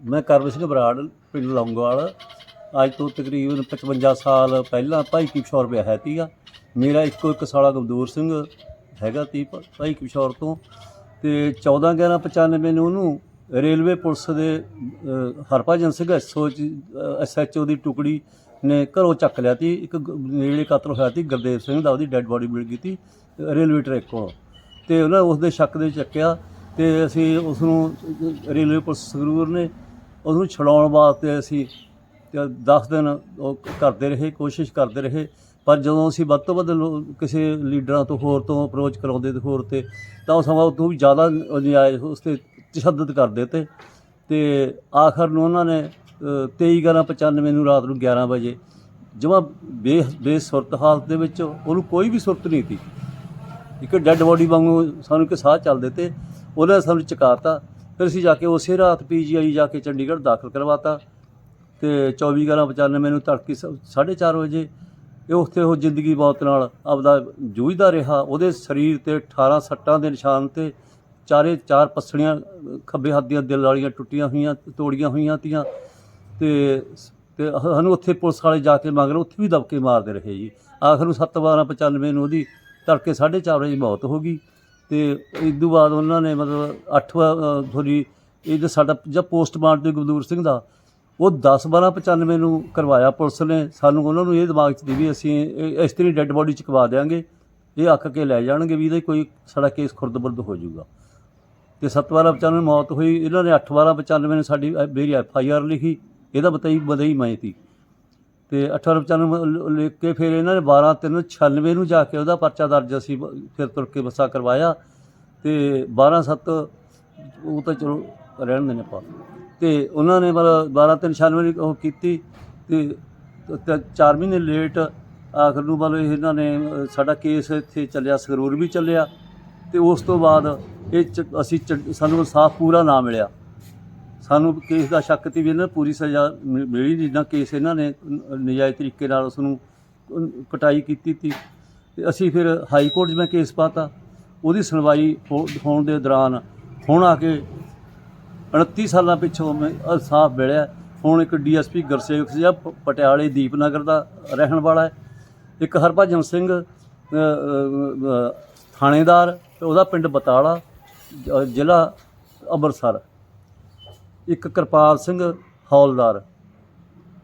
ਮੈਂ ਕਰਮ ਸਿੰਘ ਬਰਾੜ ਪਿੰਡ ਲੌਂਗਵਾਲ। ਅੱਜ ਤੋਂ ਤਕਰੀਬਨ 55 ਸਾਲ ਪਹਿਲਾਂ ਭਾਈ ਕੀ ਕਿਸ਼ੋਰ ਵਿਆਹ ਹੈ ਤੀਗਾ ਮੇਰਾ ਇੱਕੋ ਇੱਕ ਸਾਲਾ ਗਮਦੂਰ ਸਿੰਘ ਹੈਗਾ ਤੀ ਭਾਈ ਕਿਸ਼ੋਰ ਤੋਂ। ਤੇ 14 11 95 ਨੂੰ ਉਹਨੂੰ ਰੇਲਵੇ ਪੁਲਿਸ ਦੇ ਅ, ਹਰਭਜਨ ਸਿੰਘ ਐਸਓ ਐਸਐਚਓ ਦੀ ਟੁਕੜੀ ਨੇ ਘਰੋਂ ਚੱਕ ਲਿਆ ਤੀ। ਇੱਕ ਨੇੜੇ ਕਤਲ ਹੋਇਆ ਤੀ ਗੁਰਦੇਵ ਸਿੰਘ ਦਾ ਉਹਦੀ ਡੈੱਡ ਬੋਡੀ ਮਿਲ ਗਈ ਤੀ ਰੇਲਵੇ ਟਰੈਕ ਕੋਲ। ਤੇ ਉਹਨਾਂ ਉਸ ਦੇ ਸ਼ੱਕ ਦੇ ਚੱਕਿਆ ਤੇ ਅਸੀਂ ਉਸ ਨੂੰ ਰੇਲਵੇ ਪੁਲਿਸ ਸੰਗਰੂਰ ਨੇ ਉਹਨੂੰ ਛਡਾਉਣ ਵਾਸਤੇ ਅਸੀਂ ਤੇ 10 ਦਿਨ ਉਹ ਕਰਦੇ ਰਹੇ, ਕੋਸ਼ਿਸ਼ ਕਰਦੇ ਰਹੇ। ਪਰ ਜਦੋਂ ਅਸੀਂ ਵੱਧ ਤੋਂ ਵੱਧ ਲੋ- ਕਿਸੇ ਲੀਡਰਾਂ ਤੋਂ, ਹੋਰ ਤੋਂ ਅਪਰੋਚ ਕਰਾਉਂਦੇ ਤੇ ਹੋਰ ਤੇ, ਤਾਂ ਉਹ ਸਮਾਂ ਤੋਂ ਵੀ ਜ਼ਿਆਦਾ ਨਜਾਇਜ਼ ਉਸ ਤੇ ਤਸ਼ੱਦਦ ਕਰਦੇ ਤੇ ਤੇ ਆਖਰ ਨੂੰ ਉਹਨਾਂ ਨੇ 23 95 ਨੂੰ ਰਾਤ ਨੂੰ 11 ਵਜੇ ਜਮਾ ਬੇ, ਬੇਸੁਰਤ ਹਾਲਤ ਦੇ ਵਿੱਚ ਉਹਨੂੰ ਕੋਈ ਵੀ ਸੁਰਤ ਨਹੀਂ ਸੀ। ਇੱਕ ਡੈੱਡ ਬੋਡੀ ਵਾਂਗੂ ਸਾਨੂੰ ਕਿ ਸਾਹ ਚੱਲਦੇ ਤੇ ਉਹਨੇ ਨੇ ਸਾਨੂੰ ਚਕਾਤਾ ਫਿਰ ਅਸੀਂ ਜਾ ਕੇ ਉਸੇ ਰਾਤ ਪੀਜੀਆਈ ਜਾ ਕੇ ਚੰਡੀਗੜ੍ਹ ਦਾਖਲ ਕਰਵਾਤਾ ਤੇ 24 11 95 ਨੂੰ ਤੜਕੇ 4:30 ਵਜੇ ਇਹ ਉੱਥੇ ਉਹ ਜ਼ਿੰਦਗੀ ਮੌਤ ਨਾਲ ਆਪਦਾ ਜੂਝਦਾ ਰਿਹਾ, ਉਹਦੇ ਸਰੀਰ ਤੇ 18 ਸੱਟਾਂ ਦੇ ਨਿਸ਼ਾਨ ਤੇ ਚਾਰੇ, ਚਾਰ ਪਸਲੀਆਂ ਖੱਬੇ ਹੱਥ ਦੀਆਂ ਦਿਲ ਵਾਲੀਆਂ ਟੁੱਟੀਆਂ ਹੋਈਆਂ, ਤੋੜੀਆਂ ਹੋਈਆਂ ਤੀਆਂ ਤੇ ਤੇ ਸਾਨੂੰ ਉੱਥੇ ਪੁਲਿਸ ਵਾਲੇ ਜਾ ਕੇ ਮੰਗ ਮਗਰ ਉੱਥੇ ਵੀ ਦਬਕੇ ਮਾਰਦੇ ਰਹੇ ਜੀ। ਆਖਰ ਨੂੰ 7 12 95 ਨੂੰ ਉਹਦੀ ਤੜਕੇ 4:30 ਵਜੇ ਮੌਤ ਹੋ ਗਈ। ਤੇ ਇਸ ਤੋਂ ਬਾਅਦ ਉਹਨਾਂ ਨੇ ਮਤਲਬ 8 ਥੋੜੀ ਇਹ ਸਾਡਾ ਜਦ ਪੋਸਟਮਾਰਟਮ ਤੇ ਗੁਰਦੂਰ ਸਿੰਘ ਦਾ, ਉਹ 10 12 95 ਨੂੰ ਕਰਵਾਇਆ ਪੁਲਿਸ ਨੇ। ਸਾਨੂੰ ਉਹਨਾਂ ਨੂੰ ਇਹ ਦਿਮਾਗ 'ਚ ਦੀ ਵੀ ਅਸੀਂ ਇਸ ਤਰੀ ਡੈੱਡ ਬੋਡੀ 'ਚ ਕਵਾ ਦੇਾਂਗੇ ਇਹ ਆਖ ਕੇ ਲੈ ਜਾਣਗੇ ਵੀ ਇਹਦਾ ਕੋਈ ਸਾਡਾ ਕੇਸ ਖੁਰਦ-ਬੁਰਦ ਹੋ ਜਾਊਗਾ। ਤੇ 7 12 95 ਮੌਤ ਹੋਈ। ਇਹਨਾਂ ਨੇ 8 12 95 ਨੂੰ ਸਾਡੀ ਮੇਰੀ ਐਫ ਆਈ ਆਰ ਲਿਖੀ। ਇਹਦਾ ਬਤਾਈ ਬਦਈ ਮੈਂ ਸੀ ਤੇ 18 95 ਲਿਖ ਕੇ ਫਿਰ ਇਹਨਾਂ ਨੇ 12 3 96 ਨੂੰ ਜਾ ਕੇ ਉਹਦਾ ਪਰਚਾ ਦਰਜ ਅਸੀਂ ਫਿਰ ਤੁਰ ਕੇ ਵਸਾ ਕਰਵਾਇਆ ਤੇ 12 7 ਉਹ ਤਾਂ ਚਲੋ ਰਹਿਣ ਦੇ ਨੇ ਪਾ ਤੇ ਉਹਨਾਂ ਨੇ ਮਤਲਬ 12 3 96 ਨੂੰ ਉਹ ਕੀਤੀ ਤੇ 4 ਮਹੀਨੇ ਲੇਟ ਆਖਰ ਨੂੰ ਮਤਲਬ ਇਹਨਾਂ ਨੇ ਸਾਡਾ ਕੇਸ ਇੱਥੇ ਚੱਲਿਆ, ਸੰਗਰੂਰ ਵੀ ਚੱਲਿਆ ਤੇ ਉਸ ਤੋਂ ਬਾਅਦ ਇਹ 'ਚ, ਅਸੀਂ ਚ- ਸਾਨੂੰ ਇਨਸਾਫ ਪੂਰਾ ਨਾ ਮਿਲਿਆ। ਸਾਨੂੰ ਕੇਸ ਦਾ ਸ਼ੱਕ ਤੀ ਵੀ ਇਹਨਾਂ ਨੂੰ ਪੂਰੀ ਸਜ਼ਾ ਮਿ- ਮਿਲੀ ਜਿੱਦਾਂ ਕੇਸ ਇਹਨਾਂ ਨੇ ਨ- ਨਜਾਇਜ਼ ਤਰੀਕੇ ਨਾਲ ਉਸ ਨੂੰ ਕਟਾਈ ਕੀਤੀ ਤੀ। ਤੇ ਅਸੀਂ ਫਿਰ ਹਾਈ ਕੋਰਟ 'ਚ ਮੈਂ ਕੇਸ ਪਾਤਾ। ਉਹਦੀ ਸੁਣਵਾਈ ਹੋ- ਹੋਣ ਦੇ ਦੌਰਾਨ ਹੁਣ ਆ ਕੇ 29 ਸਾਲਾਂ ਪਿੱਛੋਂ ਮੈਂ ਇਨਸਾਫ ਮਿਲਿਆ। ਹੁਣ ਇੱਕ ਡੀਐਸਪੀ ਗੁਰਸੇਵਕ ਸਿੰਘ ਪ- ਪਟਿਆਲੇ ਦੀਪਨਗਰ ਦਾ ਰਹਿਣ ਵਾਲਾ ਹੈ। ਇੱਕ ਹਰਭਜਨ ਸਿੰਘ ਅ, ਅ, ਅ, ਥਾਣੇਦਾਰ ਤੇ ਉਹਦਾ ਪਿੰਡ ਬਤਾਲਾ ਜ- ਜ਼ਿਲ੍ਹਾ ਅੰਮ੍ਰਿਤਸਰ। ਇੱਕ ਕਿਰਪਾਲ ਸਿੰਘ ਹੌਲਦਾਰ।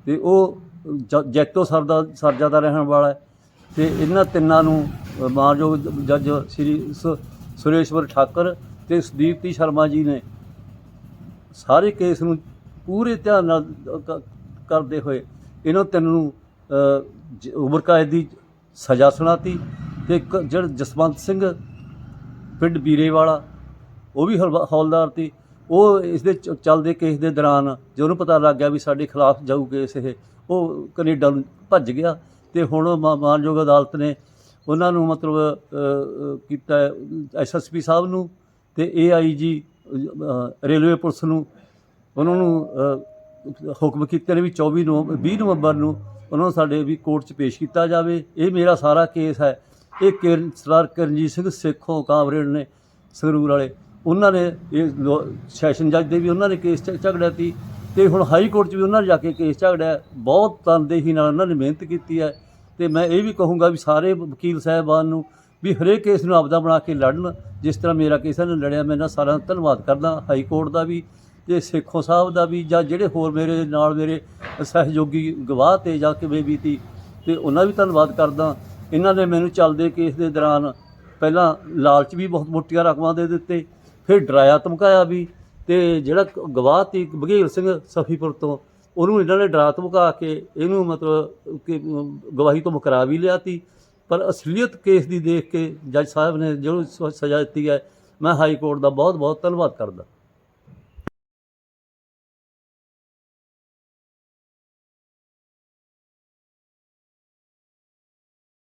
ਤੇ ਉਹ ਜ- ਜੈਤੋ ਸਰ ਦਾ ਸਰਜਾ ਦਾ ਰਹਿਣ ਵਾਲਾ ਹੈ। ਤੇ ਇਹਨਾਂ ਤਿੰਨਾਂ ਨੂੰ ਅ, ਮਾਨਯੋਗ ਜੱਜ ਸ੍ਰੀ ਸ- ਸੁਰੇਸ਼ਵਰ ਠਾਕਰ ਤੇ ਸੁਦੀਪਤੀ ਸ਼ਰਮਾ ਜੀ ਨੇ ਸਾਰੇ ਕੇਸ ਨੂੰ ਪੂਰੇ ਧਿਆਨ ਨਾਲ ਕ- ਕਰਦੇ ਹੋਏ ਇਹਨਾਂ ਤਿੰਨ ਨੂੰ ਅ, ਜ- ਉਮਰ ਕੈਦ ਦੀ ਸਜ਼ਾ ਸੁਣਾਤੀ ਤੇ ਇੱਕ ਜਿਹੜਾ ਜਸਵੰਤ ਸਿੰਘ ਪਿੰਡ ਬੀਰੇ ਵਾਲਾ ਉਹ ਵੀ ਹਲਵਾ- ਹੌਲਦਾਰ ਸੀ। ਉਹ ਇਸ ਦੇ ਚ- ਚੱਲਦੇ ਕੇਸ ਦੇ ਦੌਰਾਨ ਜੇ ਉਹਨੂੰ ਪਤਾ ਲੱਗ ਗਿਆ ਵੀ ਸਾਡੇ ਖਿਲਾਫ ਜਾਊ ਕੇਸ ਇਹ ਉਹ ਕੈਨੇਡਾ ਨੂੰ ਭੱਜ ਗਿਆ ਤੇ ਹੁਣ ਮਾ- ਮਾਨਯੋਗ ਅਦਾਲਤ ਨੇ ਉਹਨਾਂ ਨੂੰ ਮਤਲਬ ਅ, ਅ, ਕੀਤਾ ਐਸਐਸਪੀ ਸਾਹਿਬ ਨੂੰ ਤੇ ਏਆਈਜੀ ਰੇਲਵੇ ਪੁਲਿਸ ਨੂੰ ਉਹਨਾਂ ਨੂੰ ਅ, ਹੁਕਮ ਕੀਤੇ ਨੇ ਵੀ 24 ਨਵੰਬਰ 20 ਨਵੰਬਰ ਨੂੰ ਉਹਨਾਂ ਨੂੰ ਸਾਡੇ ਵੀ ਕੋਰਟ 'ਚ ਪੇਸ਼ ਕੀਤਾ ਜਾਵੇ। ਇਹ ਮੇਰਾ ਸਾਰਾ ਕੇਸ ਹੈ। ਇਹ ਕਿਰਨ ਸਰਦਾਰ ਕਰਨਜੀਤ ਸਿੰਘ ਸੇਖੋਂ ਕਾਮਰੇਡ ਨੇ ਸੰਗਰੂਰ ਵਾਲੇ। ਉਹਨਾਂ ਨੇ ਇਹ ਲੋ- ਸੈਸ਼ਨ ਜੱਜ ਦੇ ਵੀ ਉਹਨਾਂ ਨੇ ਕੇਸ ਝ- ਝਗੜਿਆ ਤੀ ਤੇ ਹੁਣ ਹਾਈ ਕੋਰਟ 'ਚ ਵੀ ਉਹਨਾਂ ਨੇ ਜਾ ਕੇ ਕੇਸ ਝਗੜਿਆ। ਬਹੁਤ ਤਨਦੇਹੀ ਨਾਲ ਉਹਨਾਂ ਨੇ ਮਿਹਨਤ ਕੀਤੀ ਹੈ ਤੇ ਮੈਂ ਇਹ ਵੀ ਕਹੂੰਗਾ ਵੀ ਸਾਰੇ ਵਕੀਲ ਸਾਹਿਬਾਨ ਨੂੰ ਵੀ ਹਰੇਕ ਕੇਸ ਨੂੰ ਆਪਦਾ ਬਣਾ ਕੇ ਲੜਨ। ਜਿਸ ਤਰ੍ਹਾਂ ਮੇਰਾ ਕੇਸ ਨੇ ਲੜਿਆ, ਮੈਂ ਇਹਨਾਂ ਸਾਰਿਆਂ ਦਾ ਧੰਨਵਾਦ ਕਰਦਾ ਹਾਈ ਕੋਰਟ ਦਾ ਵੀ ਤੇ ਸੇਖੋਂ ਸਾਹਿਬ ਦਾ ਵੀ ਜਾਂ ਜਿਹੜੇ ਹੋਰ ਮੇਰੇ ਨਾਲ ਮੇਰੇ ਸਹਿਯੋਗੀ ਗਵਾਹ ਤੇ ਜਾਂ ਕਿਵੇਂ ਵੀ ਤੀ ਤੇ ਉਹਨਾਂ ਵੀ ਧੰਨਵਾਦ ਕਰਦਾ। ਇਹਨਾਂ ਨੇ ਮੈਨੂੰ ਚੱਲਦੇ ਕੇਸ ਦੇ ਦੌਰਾਨ ਪਹਿਲਾਂ ਲਾਲਚ ਵੀ ਬਹੁਤ ਮੋਟੀਆਂ ਰਕਮਾਂ ਦੇ ਦਿੱਤੇ ਫਿਰ ਡਰਾਇਆ, ਧਮਕਾਇਆ ਵੀ ਤੇ ਜਿਹੜਾ ਗਵਾਹ ਤੀ ਬਘੇਲ ਸਿੰਘ ਸਫੀਪੁਰ ਤੋਂ, ਉਹਨੂੰ ਇਹਨਾਂ ਨੇ ਡਰਾ ਧਮਕਾ ਕੇ ਇਹਨੂੰ ਮਤਲਬ ਕਿ ਗਵਾਹੀ ਤੋਂ ਮੁਕਰਾ ਵੀ ਲਿਆ ਤੀ। ਪਰ ਅਸਲੀਅਤ ਕੇਸ ਦੀ ਦੇਖ ਕੇ ਜੱਜ ਸਾਹਿਬ ਨੇ ਜੋ ਸ- ਸਜ਼ਾ ਦਿੱਤੀ ਹੈ, ਮੈਂ ਹਾਈ ਕੋਰਟ ਦਾ ਬਹੁਤ ਬਹੁਤ ਧੰਨਵਾਦ ਕਰਦਾ।